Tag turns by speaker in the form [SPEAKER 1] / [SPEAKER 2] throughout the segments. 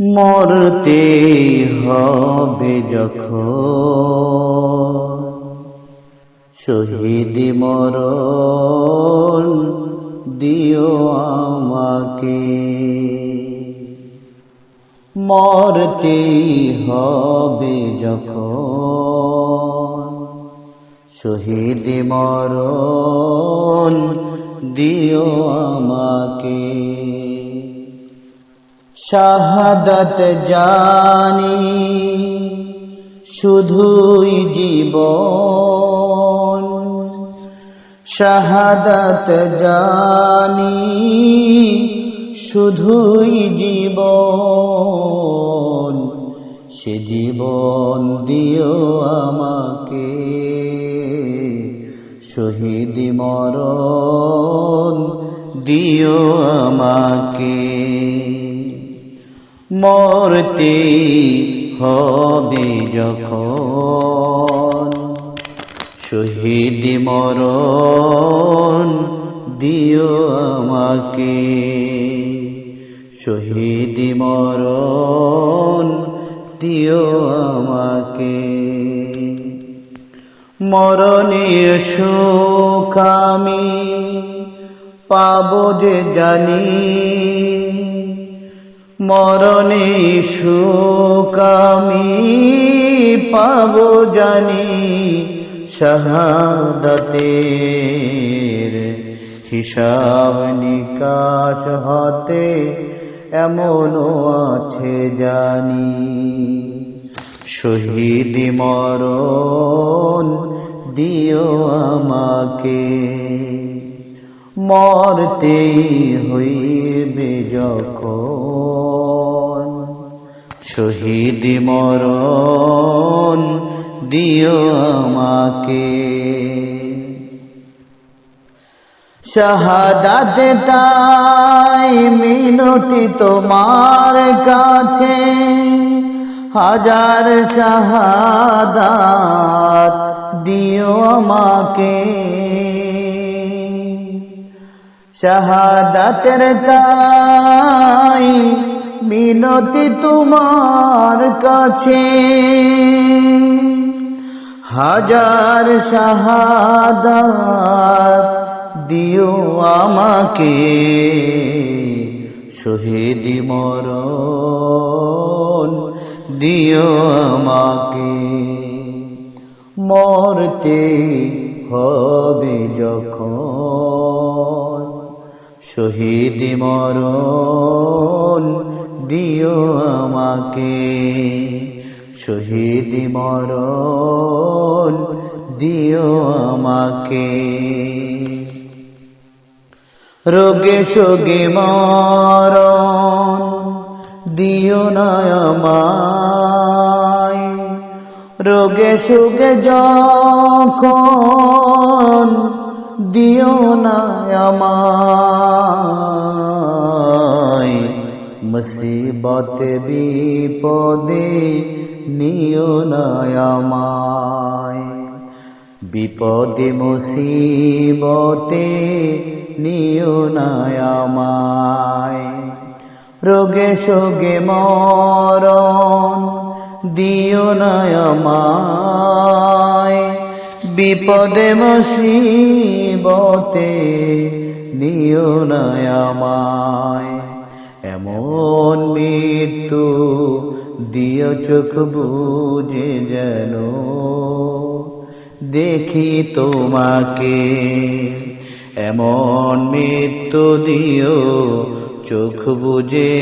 [SPEAKER 1] মরতে হবে যখন শহীদ মরণ দিও আমাকে। মরতে হবে যখন শহীদ মরণ দিও আমাকে। শাহাদত জানি, শুধুই জীবন। শাহাদত জানি, শুধুই জীবন। সে জীবন দিও আমাকে, শহীদ মরণ দিও আমাকে। মরতে হবে যখন। শহীদ মরণ দিও আমাকে। শহীদ মরণ দিও আমাকে। মরণের সুখ আমি পাবো যে জানি। মরণে সুখ আমি পাবো জানি শাহাদাতের হিসাব নিকাশ হতে এমনও আছে জানি। শহীদ মরণ দিও আমাকে। মরতে হইবে যখন। শহীদ মরণ দিও আমাকে। শাহাদাত তাই মিনতি তোমার কাছে। হাজার শাহাদাত দিও আমাকে। শাহাদাতের তাই মিনতি তোমার কাছে। হাজার শাহাদাত দিও আমাকে, শহীদ মরণ দিও আমাকে। মরতে হবে যখন শহীদ মরণ দিও আমাকে। শহীদ মরণ দিও আমাকে। রোগে শোগে মরণ দিও না রোগে শোগে যখন দিও না আমায়। মুসিবতে, বিপদে নিও না আমায়। বিপদে, মুসিবতে নিও না আমায়। রোগে শোগে মরণ দিও না আমায়। বিপদে মুসিবতে নিও না আমায়। এমন মৃত্যু দিও চোখ বুঝে যেন। দেখি তোমাকে। এমন মৃত্যু দিও চোখ বুঝে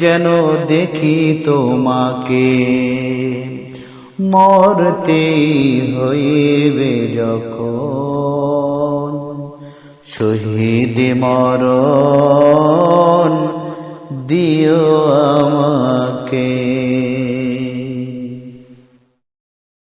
[SPEAKER 1] যেন। দেখি তোমাকে। মরতে হইবে যখন। শহীদ মরণ দিও আমাকে